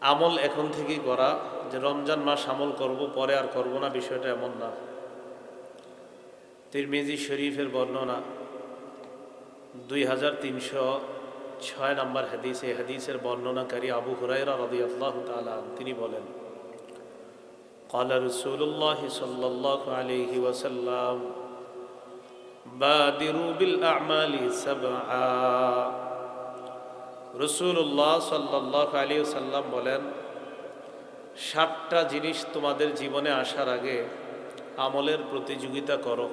আমল এখন থেকেই করা যে রমজান মাস আমল করব পরে আর করব না বিষয়টা এমন না তিরমিজি শরীফের বর্ণনা দুই হাজার তিনশো ছয় নম্বর হাদিস এই হাদিসের বর্ণনাকারী আবু হুরাইরা রদি আল্লাহ তালা তিনি বলেন قال رسول الله صلى الله عليه وسلم بادروا بالأعمال سبعا রসুল্লাহ সাল্লাহ আলী সাল্লাম বলেন ষাটটা জিনিস তোমাদের জীবনে আসার আগে আমলের প্রতিযোগিতা করো।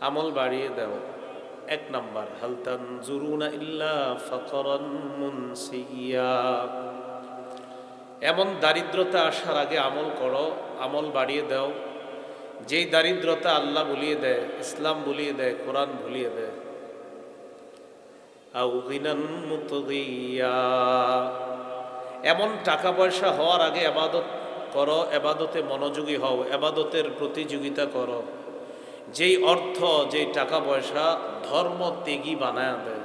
আমল বাড়িয়ে দাও। এক নাম্বার হালতান জুরুনা ইল্লা ফকরন এমন দারিদ্রতা আসার আগে আমল করো, আমল বাড়িয়ে দাও। যেই দারিদ্রতা আল্লাহ বলিয়ে দেয়, ইসলাম বলিয়ে দেয়, কোরআন বলিয়ে দেয় এমন টাকা পয়সা হওয়ার আগে আবাদত করো, এবাদতে মনোযোগী হও, এবাদতের প্রতিযোগিতা করো। যেই অর্থ, যেই টাকা পয়সা ধর্ম ত্যাগী বানায় দেয়।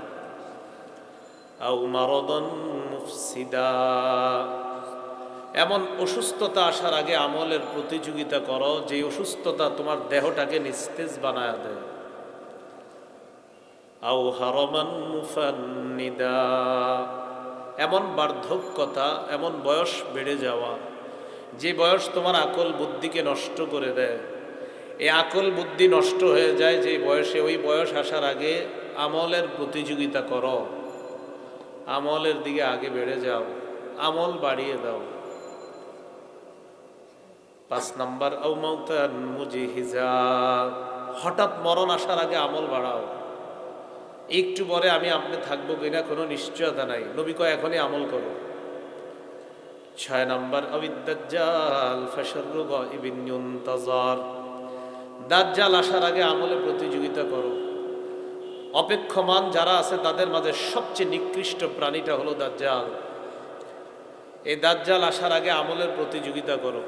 এমন অসুস্থতা আসার আগে আমলের প্রতিযোগিতা করো যে অসুস্থতা তোমার দেহটাকে নিস্তেজ বানায় দেয়। হারমান এমন বার্ধক্যতা, এমন বয়স বেড়ে যাওয়া, যে বয়স তোমার আকল বুদ্ধিকে নষ্ট করে দেয়। এই আকল বুদ্ধি নষ্ট হয়ে যায় যে বয়সে, ওই বয়স আসার আগে আমলের প্রতিযোগিতা করো। আমলের দিকে আগে বেড়ে যাও, আমল বাড়িয়ে দাও। পাঁচ নাম্বার মুজিহিজা। হঠাৎ মরণ আসার আগে আমল বাড়াও। একটু পরে আমি আপনি থাকব কিনা কোনো নিশ্চয়তা নাই। নবী কয়, এখনই আমল করো। ছয় নম্বর ইবিন্যুন্তজার দাজ্জাল আসার আগে আমলে প্রতিযোগিতা করো। অপেক্ষমান যারা আছে, তাদের মাঝে সবচেয়ে নিকৃষ্ট প্রাণীটা হলো দাজ্জাল। এই দাজ্জাল আসার আগে আমলের প্রতিযোগিতা করো।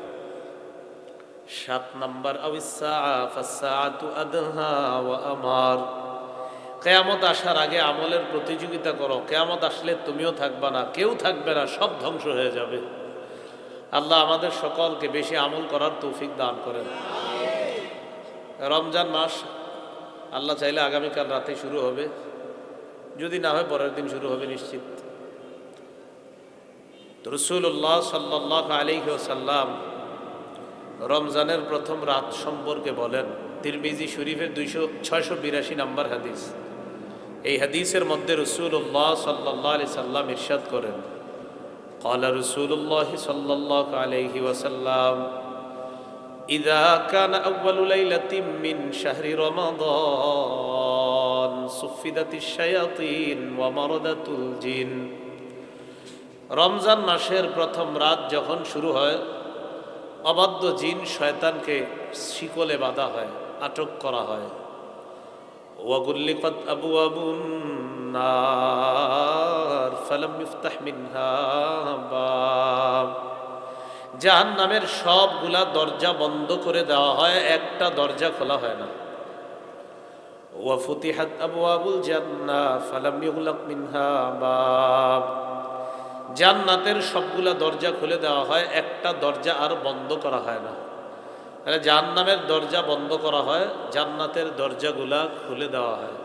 সাত নম্বর আমার। কেয়ামত আসার আগে আমলের প্রতিযোগিতা করো। কেয়ামত আসলে তুমিও থাকবা না, কেউ থাকবে না, সব ধ্বংস হয়ে যাবে। আল্লাহ আমাদের সকলকে বেশি আমল করার তৌফিক দান করেন। রমজান মাস, আল্লাহ চাইলে আগামীকাল রাতে শুরু হবে। যদি না হয় পরের দিন শুরু হবে নিশ্চিত। রসুল্লাহ সাল্লাহ আলিহি সাল্লাম রমজানের প্রথম রাত সম্পর্কে বলেন। তিরমিজি শরীফের দুইশো, ছয়শো বিরাশি নম্বর হাদিস। এই হাদিসের মধ্যে রসুল্লাহ সাল্লাহ আলি সাল্লাম ইরশাদ করেন قال رسول الله صلى الله عليه وسلم إذا كان أول ليلة من شهر رمضان صفدت الشياطين ومردت الجن রমজান মাসের প্রথম রাত যখন শুরু হয় অবাধ্য জিন শয়তানকে শিকলে বাঁধা হয় আটক করা হয় আবু আবু নার ফালাম ইফতাহ মিনহা বাব জাহান নামের সবগুলা দরজা বন্ধ করে দেওয়া হয়, একটা দরজা খোলা হয় না। ওয়াফুতিহাত আবু আবুল জান্না ফালাম ইউগলাক মিনহা বাব। জান্নাতের সবগুলা দরজা খুলে দেওয়া হয়, একটা দরজা আর বন্ধ করা হয় না। তাহলে জাহান্নামের দরজা বন্ধ করা হয়, জান্নাতের দরজাগুলা খুলে দেওয়া হয়।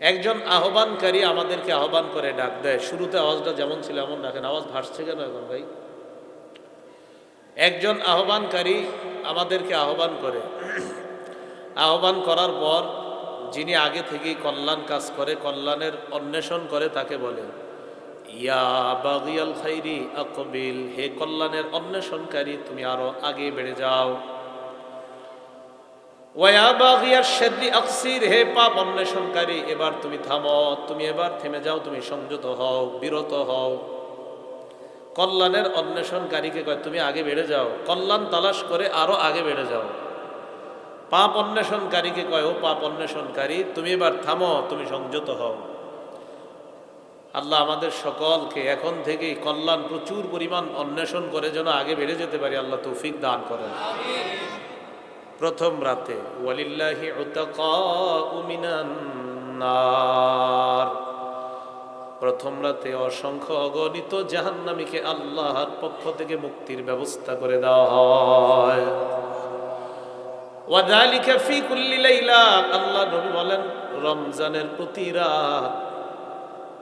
একজন আহ্বানকারী আমাদেরকে আহ্বান করে, ডাক দেয়। শুরুতে আওয়াজটা যেমন ছিল এমন রাখেন আওয়াজ ভাসছে কেন এখন ভাই? একজন আহ্বানকারী আমাদেরকে আহ্বান করে। আহ্বান করার পর যিনি আগে থেকেই কল্যাণ কাজ করে, কল্যাণের অন্বেষণ করে তাকে বলে। ইয়া বাগিয়াল খাইরি আকবিল, হে কল্যাণের অন্বেষণকারী, তুমি আরও আগে বেড়ে যাও। ওয়া বাগিয়ার শেদ্রি আকসির, হে পাপ অন্বেষণকারী, এবার তুমি থামো, তুমি এবার থেমে যাও, তুমি সংযত হও, বিরত হও। কল্যাণের অন্বেষণকারীকে কয়, তুমি আগে বেড়ে যাও। কল্যাণ তালাশ করে আরও আগে বেড়ে যাও। পাপ অন্বেষণকারীকে কয়, ও পাপ অন্বেষণকারী, তুমি এবার থামো, তুমি সংযত হও। আল্লাহ আমাদের সকলকে এখন থেকেই কল্যাণ প্রচুর পরিমাণ অন্বেষণ করে যেন আগে বেড়ে যেতে পারি, আল্লাহ তৌফিক দান করেন। প্রথম রাতে, ওয়ালিল্লাহি প্রথম রাতে অসংখ্য অগণিত জাহান্নামীকে আল্লাহর পক্ষ থেকে মুক্তির ব্যবস্থা করে দেওয়া হয়। ওয়াদালিকা ফি কুল্লি লাইলা। আল্লাহ নবী বলেন, রমজানের প্রতি রাত।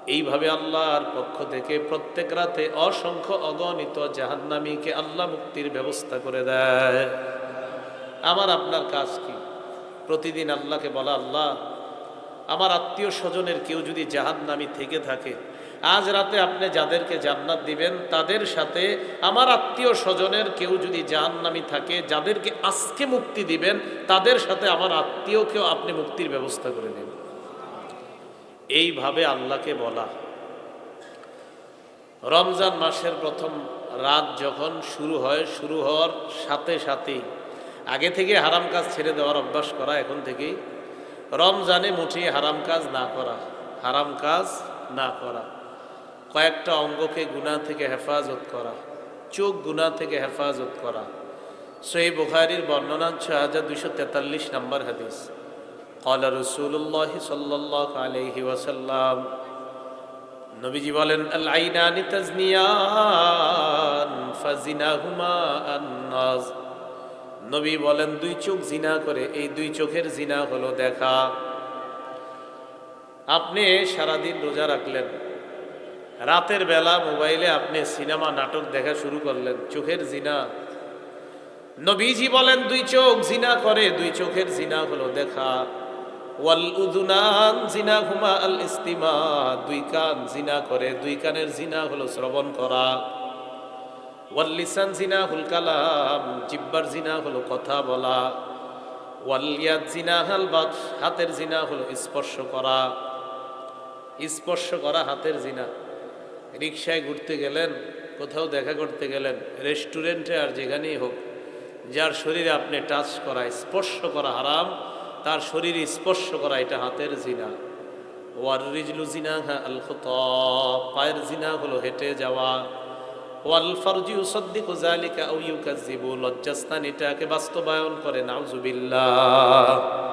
এইভাবে আল্লাহর পক্ষ থেকে প্রত্যেক রাতে অসংখ্য অগণিত জাহান্নামীকে আল্লাহ মুক্তির ব্যবস্থা করে দেয়। আমার আপনার কাজ কি? প্রতিদিন আল্লাহকে বলা, আল্লাহ, আমার আত্মীয় স্বজনের কেউ যদি জাহান্নামী থেকে থাকে আজ রাতে আপনি যাদেরকে জান্নাত দিবেন, তাদের সাথে আমার আত্মীয় স্বজনের কেউ যদি জাহান্নামী থাকে, যাদেরকে আজকে মুক্তি দিবেন, তাদের সাথে আমার আত্মীয়কেও আপনি মুক্তির ব্যবস্থা করে দেবেন এইভাবে আল্লাহকে বলা। রমজান মাসের প্রথম রাত যখন শুরু হয়, শুরু হওয়ার সাথে সাথেই আগে থেকে হারাম কাজ ছেড়ে দেওয়ার অভ্যাস করা, এখন থেকেই রমজানে মুঠিয়ে হারাম কাজ না করা, হারাম কাজ না করা। কয়েকটা অঙ্গকে গুণা থেকে হেফাজত করা, চোখ গুণা থেকে হেফাজত করা। সেই বুখারির বর্ণনা ছ হাজার দুশো তেতাল্লিশ নম্বর হাদিস। কলা রসুল্লাহ সাল্লাহ আলহি ওসাল্লাম নবীজি বলেন আল আইনানি ফাজিনা হুমা আন্নাজ। নবী বলেন, দুই চোখ জিনা করে, এই দুই চোখের জিনা হলো দেখা। আপনি সারাদিন রোজা রাখলেন রাতের বেলা মোবাইলে আপনি সিনেমা নাটক দেখা শুরু করলেন, চোখের জিনা। নবীজি বলেন, দুই চোখ জিনা করে, দুই চোখের জিনা হলো দেখা। ওয়াল উদুনান জিনা হুমা আল ইস্তিমা, দুই কান জিনা করে, দুই কানের জিনা হলো শ্রবণ করা। ওয়াল লিসান জিনা হুল কালাম, জিব্বার জিনা হলো কথা বলা। ওয়াল ইয়াদ জিনা হাল বাদ হাতের জিনা হলো স্পর্শ করা। স্পর্শ করা হাতের জিনা। রিক্সায় ঘুরতে গেলেন, কোথাও দেখা করতে গেলেন, রেস্টুরেন্টে আর যেখানেই হোক, যার শরীরে আপনি টাচ করা, স্পর্শ করা হারাম, তার শরীরে স্পর্শ করা এটা হাতের জিনা। ওয়ার রিজলু জিনা আল পায়ের জিনা হলো হেঁটে যাওয়া। ওয়াল ফারজি উসদ্দিকু জালিকা আও ইউকাযিবু লজ্জাস্তান এটাকে বাস্তবায়ন করে, নাউজুবিল্লাহ।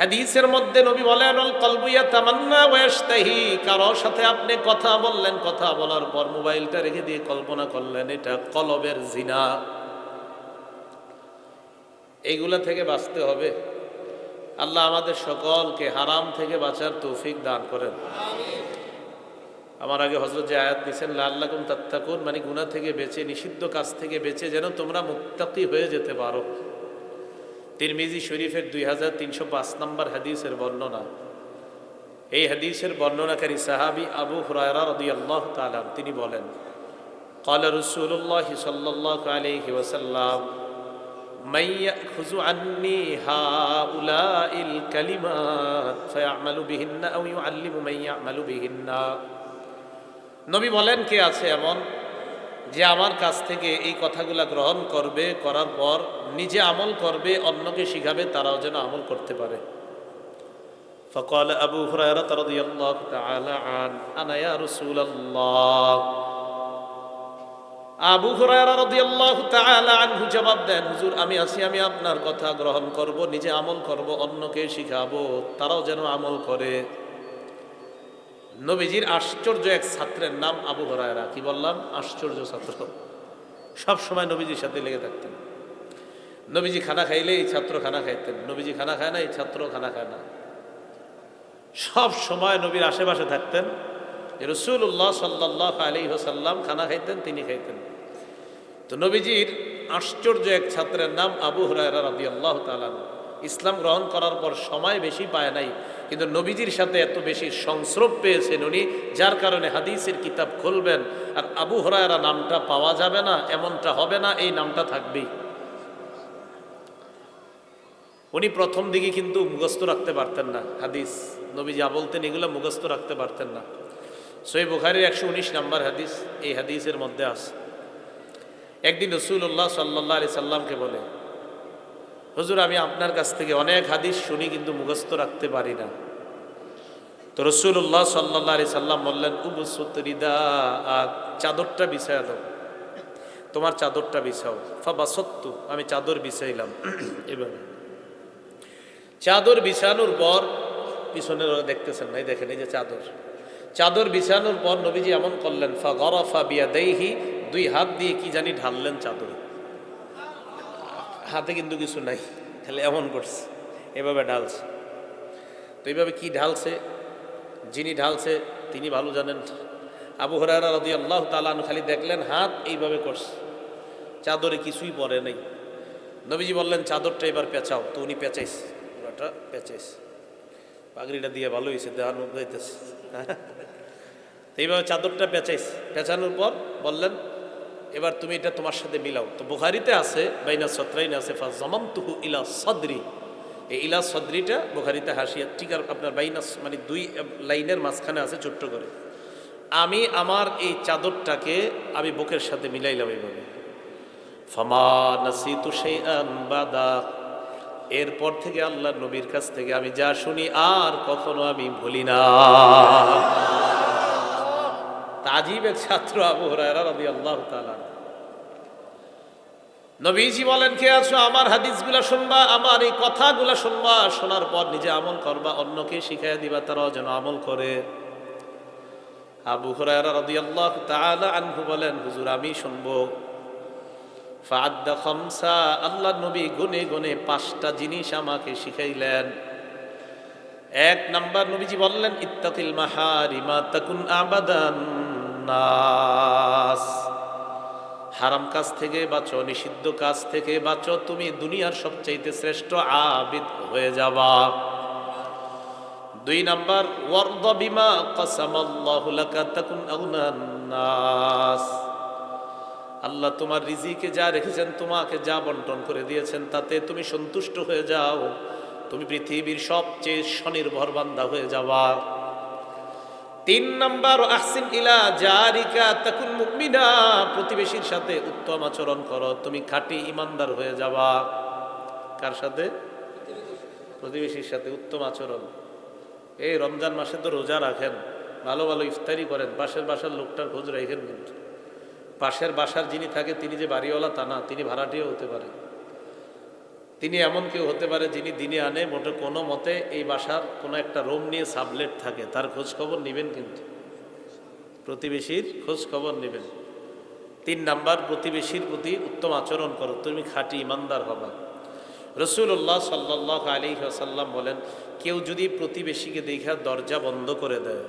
হাদিসের মধ্যে নবী বলেন অল কলবুয়া তামান্না ওয়াস্তাহি কারও সাথে আপনি কথা বললেন, কথা বলার পর মোবাইলটা রেখে দিয়ে কল্পনা করলেন, এটা কলবের জিনা। এইগুলা থেকে বাঁচতে হবে। আল্লাহ আমাদের সকলকে হারাম থেকে বাঁচার তৌফিক দান করেন। আমার আগে হজরত যে আয়াত নিছেন লাল্লাকুম তাত্তাকুন মানে গুণা থেকে বেঁচে, নিষিদ্ধ কাজ থেকে বেঁচে যেন তোমরা মুক্তাকি হয়ে যেতে পারো। তিরমিজি শরীফের দুই হাজার তিনশো পাঁচ নম্বর হাদিসের বর্ণনা এই হাদিসের বর্ণনাকারী সাহাবি আবু হুরায়রা রদি আল্লাহ তালাম তিনি বলেন قال رسول الله صلى الله عليه وسلم من يأخذ عني هؤلاء الكلمات فيعمل بهن أو يعلم من يعمل بهن নবী বলেন কে আছে এমন যে আমার কাছ থেকে এই কথাগুলা গ্রহণ করবে করার পর নিজে আমল করবে অন্যকে শিখাবে তারাও যেন আমল করতে পারে فقال أبو هريرة رضي الله تعالى عنه أنا يا رسول الله আবু হুরায়রা রাদিয়াল্লাহু তাআলা আনহু জবাব দেন হুজুর আমি আছি আমি আপনার কথা গ্রহণ করব নিজে আমল করব অন্যকে শিখাবো তারাও যেন আমল করে নবীজির আশ্চর্য এক ছাত্রের নাম আবু হরায়রা। কি বললাম? আশ্চর্য ছাত্র। সব সময় নবীজির সাথে লেগে থাকতেন। নবীজি খানা খাইলে এই ছাত্র খানা খাইতেন। নবীজি খানা খায় না, এই ছাত্র খানা খায় না। সব সময় নবীর আশেপাশে থাকতেন। রসুল্লাহ সাল্লাহ আলী হোসাল্লাম খানা খাইতেন, তিনি খাইতেন। তো নবীজির আশ্চর্য এক ছাত্রের নাম আবু হরায়রা রবি আল্লাহ তালান ইসলাম গ্রহণ করার পর সময় বেশি পায় নাই। কিন্তু নবীজির সাথে এত বেশি সংস্রব পেয়েছেন উনি, যার কারণে হাদিসের কিতাব খুলবেন। আর আবু হরায়রা নামটা পাওয়া যাবে না, এমনটা হবে না, এই নামটা থাকবেই। উনি প্রথম দিকে কিন্তু মুখস্থ রাখতে পারতেন না হাদিস। নবী যা বলতেন এগুলো মুখস্থ রাখতে পারতেন না। সই বুখারির একশো উনিশ নাম্বার হাদিস, এই হাদিসের মধ্যে আছে। একদিন রসুল্লাহ সাল্লাহ আলি সাল্লামকে বলে হুজুর, আমি আপনার কাছ থেকে অনেক হাদিস শুনি কিন্তু মুখস্থ রাখতে পারি না। তো রসুল্লাহ সাল্লাহ আলি সাল্লাম বললেন উবুসুতরিদা চাদরটা বিছায়া দাও। তোমার চাদরটা বিছাও। ফাবা সত্য আমি চাদর বিছাইলাম। এভাবে। চাদর বিছানোর পর, পিছনে দেখতেছেন নাই দেখেন, এই যে চাদর। চাদর বিছানোর পর নবীজি এমন করলেন ফা গরফা বিয়া দেহি দুই হাত দিয়ে কি জানি ঢাললেন চাদরে। হাতে কিন্তু কিছু নাই, খালি এমন করছে, এভাবে ঢালছে। তো এইভাবে কি ঢালছে? যিনি ঢালছে, তিনি ভালো জানেন। আবু হরারা রদি আল্লাহ তালান খালি দেখলেন, হাত এইভাবে করছে, চাদরে কিছুই পরে নেই। নবীজি বললেন, চাদরটা এবার পেঁচাও। তো উনি পেঁচাইস পুরাটা পেঁচাইস পাগড়িটা দিয়ে ভালো হয়েছে, দেহানো তো এইভাবে চাদরটা পেঁচাইস পেঁচানোর পর বললেন এবার তুমি এটা তোমার সাথে মিলাও। তো বুখারিতে আছে, বাইনা সত্রাইন আছে ফা জমাম তুহু ইলা সদরি। এই ইলা সদরিটা বুখারিতে হাসিয়া টিকার আপনার বাইনাস মানে দুই লাইনের মাঝখানে আছে ছোট্ট করে। আমি আমার এই চাদরটাকে আমি বুকের সাথে মিলাইলাম এইভাবে ফমা ফামা নাসিতু শাইআন বাদা। এরপর থেকে আল্লাহ নবীর কাছ থেকে আমি যা শুনি আর কখনো আমি ভুলি না। তাজিব এক ছাত্র আবু হুরায়রা তাআলা নবীজি বলেন, কে আছো? আমার হাদিসগুলা শুনবা, আমার এই কথাগুলা শুনবা, শোনার পর নিজে আমল করবা, অন্যকে শিখাই দিবা, তারাও যেন আমল করে। আবু হুরায়রা রাদিয়াল্লাহু তাআলা আনহু বলেন, হুজুর, আমি শুনব। খমসা আল্লাহ নবী গুনে গুনে পাঁচটা জিনিস আমাকে শিখাইলেন। এক নাম্বার নবীজি বললেন, ইত্তাকিল মাহারিমা, তাকুন আবাদান। নাস হারাম কাজ থেকে বাঁচো, নিষিদ্ধ কাজ থেকে বাঁচো, তুমি দুনিয়ার সবচাইতে শ্রেষ্ঠ আবিদ হয়ে যাবা। দুই নাম্বার, ওয়ারদ বিমা কাসামাল্লাহু লাকা তাকুন নাস আল্লাহ তোমার রিজিকে যা রেখেছেন, তোমাকে যা বন্টন করে দিয়েছেন, তাতে তুমি সন্তুষ্ট হয়ে যাও, তুমি পৃথিবীর সবচেয়ে স্বনির্ভর বান্দা হয়ে যাওয়া তিন নম্বর, আহসিন ইলা জারিকা তাকুন মুমিনা প্রতিবেশীর সাথে উত্তম আচরণ করো, তুমি খাঁটি ইমানদার হয়ে যাবা। কার সাথে? প্রতিবেশীর সাথে উত্তম আচরণ। এই রমজান মাসে তো রোজা রাখেন, ভালো ভালো ইফতারি করেন, পাশের বাসার লোকটার খোঁজ রাখেন কিন্তু। পাশের বাসার যিনি থাকে, তিনি যে বাড়িওয়ালা তা না, তিনি ভাড়াটিও হতে পারে। তিনি এমন কেউ হতে পারে যিনি দিনে আনে, মোটে কোনো মতে এই বাসার কোনো একটা রুম নিয়ে সাবলেট থাকে। তার খোঁজ খবর নেবেন কিন্তু। প্রতিবেশীর খোঁজ খবর নেবেন। তিন নাম্বার, প্রতিবেশীর প্রতি উত্তম আচরণ করো। তুমি খাঁটি ইমানদার হবা। রসুল্লাহ সাল্লাহ আলী আসাল্লাম বলেন, কেউ যদি প্রতিবেশীকে দেখা দরজা বন্ধ করে দেয়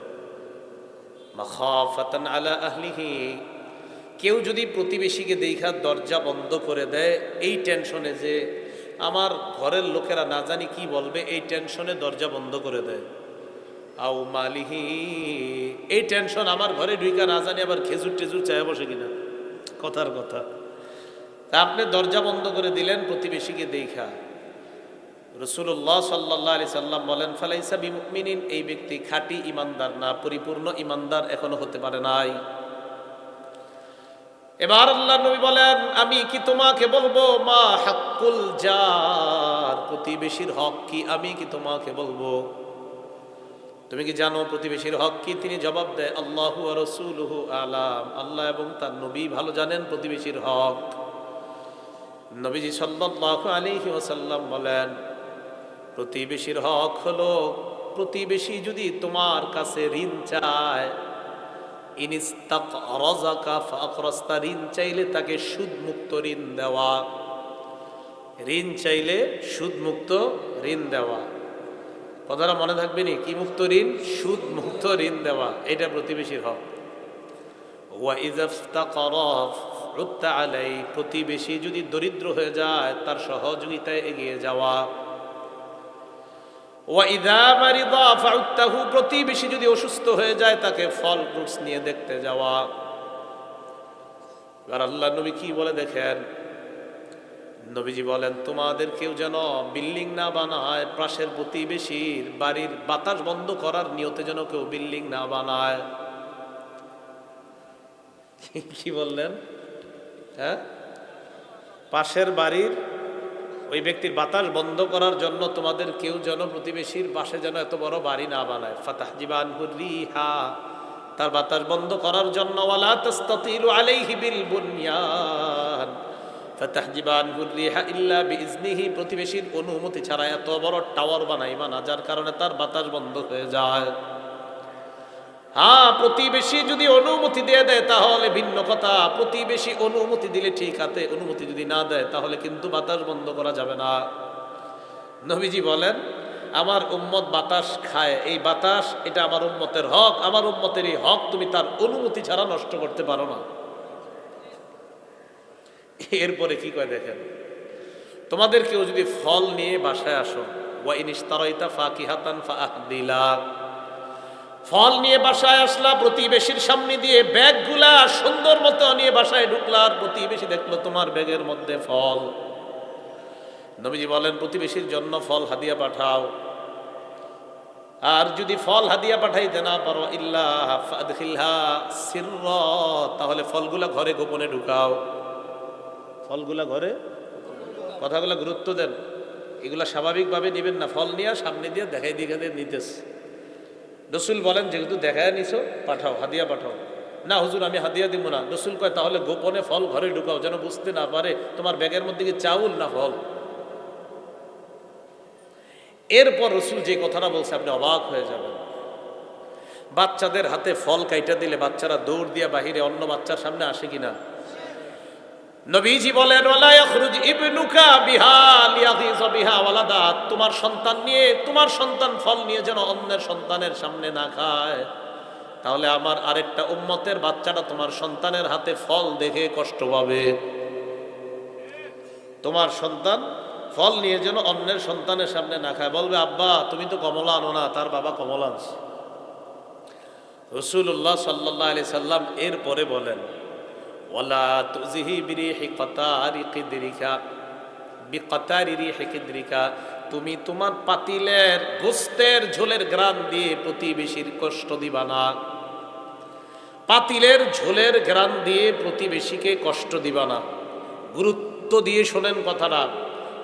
কেউ যদি প্রতিবেশীকে দেখা দরজা বন্ধ করে দেয়, এই টেনশনে যে আমার ঘরের লোকেরা না জানি কি বলবে, এই টেনশনে দরজা বন্ধ করে দেয়। আও মালিহি, এই টেনশন আমার ঘরে ঢুইকা না জানি আবার খেজুর টেজুর চায় বসে কিনা। কথার কথা। তা আপনি দরজা বন্ধ করে দিলেন, প্রতিবেশীকে দেখা। রসুল্লাহ সাল্লাহ আলি সাল্লাম বলেন, ফালাইসা বিমিনিন এই ব্যক্তি খাঁটি ইমানদার না, পরিপূর্ণ ইমানদার এখনও হতে পারে নাই। এবার আল্লাহ নবী বলেন, আমি কি তোমাকে বলব? মা হাক্কুল যার প্রতিবেশীর হক কি আমি কি তোমাকে বলব? তুমি কি জানো প্রতিবেশীর হক কি? তিনি জবাব দেয়, আল্লাহু রসুলহু আলাম। আল্লাহ এবং তার নবী ভালো জানেন প্রতিবেশীর হক। নবীজি সাল্লাল্লাহু আলী ওয়াসাল্লাম বলেন, প্রতিবেশীর হক হলো, প্রতিবেশী যদি তোমার কাছে ঋণ চায় ইনিস্তাক রজাকা ফাকরস্তা ঋণ চাইলে তাকে সুদ মুক্ত ঋণ দেওয়া। ঋণ চাইলে সুদ মুক্ত ঋণ দেওয়া। কথাটা মনে থাকবে নি? কি মুক্ত ঋণ? সুদ মুক্ত ঋণ দেওয়া। এটা প্রতিবেশীর হক। প্রতিবেশী যদি দরিদ্র হয়ে যায়, তার সহযোগিতায় এগিয়ে যাওয়া। প্রতিবেশী যদি অসুস্থ হয়ে যায়, তাকে ফল ফ্রুটস নিয়ে দেখতে যাওয়া। এবার আল্লাহ নবী কি বলে দেখেন? নবীজি বলেন, তোমাদের কেউ যেন বিল্ডিং না বানায়, পাশের প্রতিবেশীর বাড়ির বাতাস বন্ধ করার নিয়তে যেন কেউ বিল্ডিং না বানায়। কি বললেন? হ্যাঁ? পাশের বাড়ির ওই ব্যক্তির বাতাস বন্ধ করার জন্য তোমাদের কেউ যেন প্রতিবেশীর পাশে যেন এত বড় বাড়ি না বানায়। ফাতাহ জীবান রিহা তার বাতাস বন্ধ করার জন্য ওয়ালা তাস্তাতিলু বুনয়ান। প্রতিবেশীর অনুমতি ছাড়া এত বড় টাওয়ার বানাইবা না, যার কারণে তার বাতাস বন্ধ হয়ে যায়। হ্যাঁ প্রতিবেশী যদি অনুমতি দিয়ে দেয়, তাহলে ভিন্ন কথা। প্রতিবেশী অনুমতি দিলে ঠিক আছে, অনুমতি যদি না দেয়, তাহলে কিন্তু বাতাস বন্ধ করা যাবে না। নবীজি বলেন, আমার উম্মত বাতাস খায়। এই বাতাস, এটা আমার উম্মতের হক। আমার উম্মতের এই হক তুমি তার অনুমতি ছাড়া নষ্ট করতে পারো না। এরপরে কি কয় দেখেন? তোমাদের কেউ যদি ফল নিয়ে বাসায় আসো ওয়াইনিস ফাকিহাতান ফাহদিলা ফল নিয়ে বাসায় আসলা, প্রতিবেশীর সামনে দিয়ে ব্যাগগুলা সুন্দর মতো নিয়ে বাসায় ঢুকলা, আর প্রতিবেশী দেখল তোমার ব্যাগের মধ্যে ফল। নবীজি বলেন, প্রতিবেশীর জন্য ফল হাদিয়া পাঠাও। আর যদি ফল হাদিয়া পাঠাইতে না পারো, ইল্লা ফাদখিলহা সিরর, তাহলে ফলগুলা ঘরে গোপনে ঢুকাও। ফলগুলা ঘরে? কথাগুলো গুরুত্ব দেন। এগুলা স্বাভাবিকভাবে নেবেন না। ফল নিয়ে সামনে দিয়ে দেখাই দিয়ে নিতেছে। রসুল বলেন, যেহেতু দেখায় নিছো, পাঠাও, হাদিয়া পাঠাও। না, হুজুর, আমি হাদিয়া দিব না। রসুল কয়, তাহলে গোপনে ফল ঘরে ঢুকাও, যেন বুঝতে না পারে তোমার ব্যাগের মধ্যে কি চাউল না ফল? এরপর রসুল যে কথাটা বলছে, আপনি অবাক হয়ে যাবেন। বাচ্চাদের হাতে ফল কাইটা দিলে বাচ্চারা দৌড় দিয়ে বাহিরে অন্য বাচ্চার সামনে আসে কিনা? নবীজি বলেন ইবনুকা বিহা ওয়ালাদা। তোমার সন্তান নিয়ে, তোমার সন্তান ফল নিয়ে যেন অন্যের সন্তানের সামনে না খায়। তাহলে আমার আরেকটা উম্মতের বাচ্চাটা তোমার সন্তানের হাতে ফল দেখে কষ্ট পাবে। তোমার সন্তান ফল নিয়ে যেন অন্যের সন্তানের সামনে না খায়। বলবে, আব্বা, তুমি তো কমলা আনো না, তার বাবা কমলা আনছে। রসুল্লাহ সাল্লাহ আলি সাল্লাম এরপরে বলেন তুমি তোমার পাতিলের, গোস্তের ঝোলের গ্রান দিয়ে প্রতিবেশীর কষ্ট দিবা না। পাতিলের ঝোলের গ্রান দিয়ে প্রতিবেশীকে কষ্ট দিবা না। গুরুত্ব দিয়ে শোনেন কথাটা।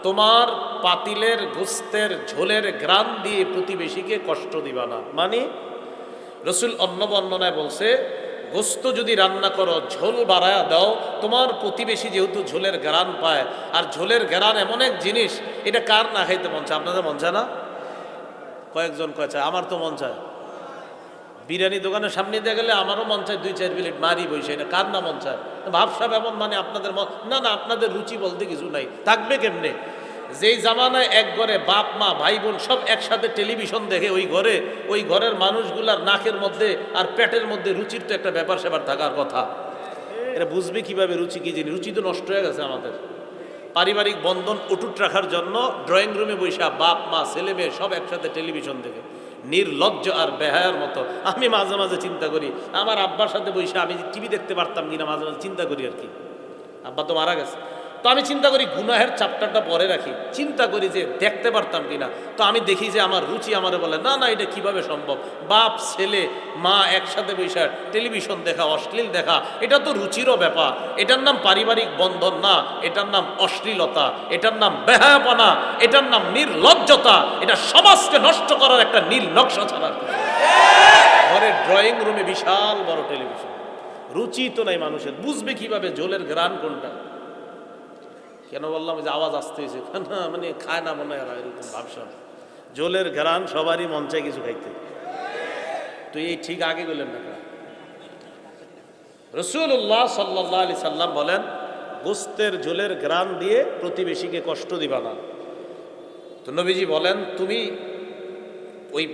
তোমার পাতিলের, গোস্তের ঝোলের গ্রান দিয়ে প্রতিবেশীকে কষ্ট দিবা না। মানে রসুল অন্য বর্ণনায় বলছে গোস্ত যদি রান্না করো, ঝোল বাড়ায়া দাও, তোমার প্রতিবেশী যেহেতু ঝোলের গ্রান পায়, আর ঝোলের গ্রান এমন এক জিনিস, এটা কার না খাইতে মন চায়? আপনাদের মন চায় না? কয়েকজন কয়ে চায়? আমার তো মন চায়। বিরিয়ানি দোকানের সামনে দিয়ে গেলে আমারও মন চায় দুই, চার মিনিট মারি বসে, এটা কার না মন চায়? ভাবসাব এমন মানে আপনাদের মন না না, আপনাদের রুচি বলতে কিছু নাই। থাকবে কেমনে? যেই জামানায় এক ঘরে বাপ, মা, ভাই, বোন সব একসাথে টেলিভিশন দেখে ওই ঘরে, ওই ঘরের মানুষগুলার নাকের মধ্যে আর পেটের মধ্যে রুচির তো একটা ব্যাপার সেবার থাকার কথা। এটা বুঝবে কীভাবে রুচি, কি জিনিস রুচি তো নষ্ট হয়ে গেছে আমাদের। পারিবারিক বন্ধন অটুট রাখার জন্য ড্রয়িং রুমে বৈশা বাপ, মা, ছেলে, মেয়ে সব একসাথে টেলিভিশন দেখে। নির্লজ্জ আর বেহায়ার মতো। আমি মাঝে মাঝে চিন্তা করি, আমার আব্বার সাথে বৈশা আমি টিভি দেখতে পারতাম কিনা মাঝে মাঝে চিন্তা করি আর কি। আব্বা তো মারা গেছে। তো আমি চিন্তা করি গুনাহের চাপ্টারটা পরে রাখি। চিন্তা করি যে দেখতে পারতাম কিনা। তো আমি দেখি যে আমার রুচি আমারে বলে, না না, এটা কীভাবে সম্ভব? বাপ, ছেলে, মা একসাথে বৈশা টেলিভিশন দেখা, অশ্লীল দেখা, এটা তো রুচিরও ব্যাপার। এটার নাম পারিবারিক বন্ধন না, এটার নাম অশ্লীলতা, এটার নাম বেহায়াপনা, এটার নাম নির্লজ্জতা, এটা সমাজকে নষ্ট করার একটা নীল নকশা ছাড়ার ঘরের ড্রয়িং রুমে বিশাল বড় টেলিভিশন। রুচি তো নাই মানুষের। বুঝবে কীভাবে জোলের গ্রান কোনটা? কেন বললাম? যে আওয়াজ আসতে হয়েছে। না মানে খায় না মনে হয় এরকম ভাবসা। জোলের ঘেরান সবারই মন চায় কিছু খাইতে। তুই এই ঠিক আগে গেলেন না রসুল্লাহ সাল্লাহ আলি সাল্লাম বলেন, গোস্তের ঝোলের গ্রান দিয়ে প্রতিবেশীকে কষ্ট দিবা না। তো নবীজি বলেন, তুমি ওই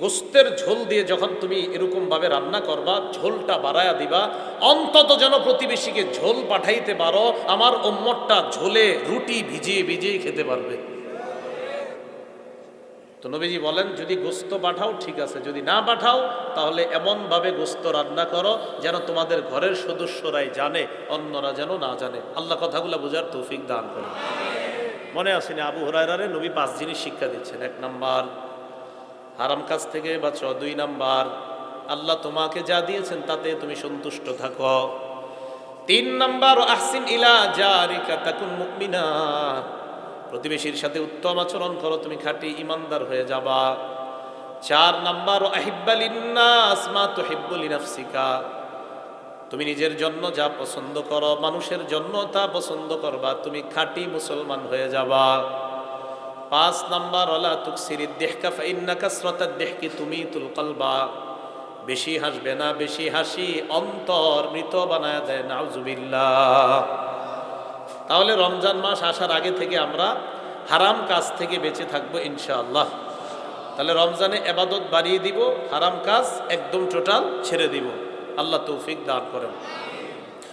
গোস্তের ঝোল দিয়ে যখন তুমি এরকম ভাবে রান্না করবা, ঝোলটা বাড়ায়া দিবা, অন্তত যেন প্রতিবেশীকে ঝোল পাঠাইতে পারো, আমার ওম্মরটা ঝোলে রুটি ভিজিয়ে ভিজিয়ে খেতে পারবে। তো নবীজি বলেন, যদি গোস্ত পাঠাও, ঠিক আছে। যদি না পাঠাও, তাহলে এমনভাবে গোস্ত রান্না করো যেন তোমাদের ঘরের সদস্যরাই জানে, অন্যরা যেন না জানে। আল্লাহ কথাগুলো বোঝার তৌফিক দান করে মনে আসেনি আবু হরাইরারে নবী পাঁচ জিনিস শিক্ষা দিচ্ছেন। এক নাম্বার হারাম কাজ থেকে বাঁচো, দুই নাম্বার, আল্লাহ তোমাকে যা দিয়েছেন তাতে তুমি সন্তুষ্ট থাকো। তিন নাম্বার, আহসিন ইলা জারিকা তাকুন মুমিনা। প্রতিবেশীর সাথে উত্তম আচরণ করো, তুমি খাঁটি ইমানদার হয়ে যাবা। চার নাম্বার আহিব্বালিন্নাস মা তুহিব্বুলি নাফসিকা তুমি নিজের জন্য যা পছন্দ করো, মানুষের জন্য তা পছন্দ করবা, তুমি খাঁটি মুসলমান হয়ে যাবা। পাঁচ নাম্বার, ওলা তুকসিরি দেহকা ফাইন্না কাসরাতাদ দেহকি তুমি তুল কলবা। বেশি হাসবে না, বেশি হাসি অন্তর মৃত বানায় দেয়, নাউজুবিল্লাহ। তাহলে রমজান মাস আসার আগে থেকে আমরা হারাম কাজ থেকে বেঁচে থাকব ইনশাআল্লাহ। তাহলে রমজানে এবাদত বাড়িয়ে দিব, হারাম কাজ একদম টোটাল ছেড়ে দিব। আল্লাহ তৌফিক দান করেন।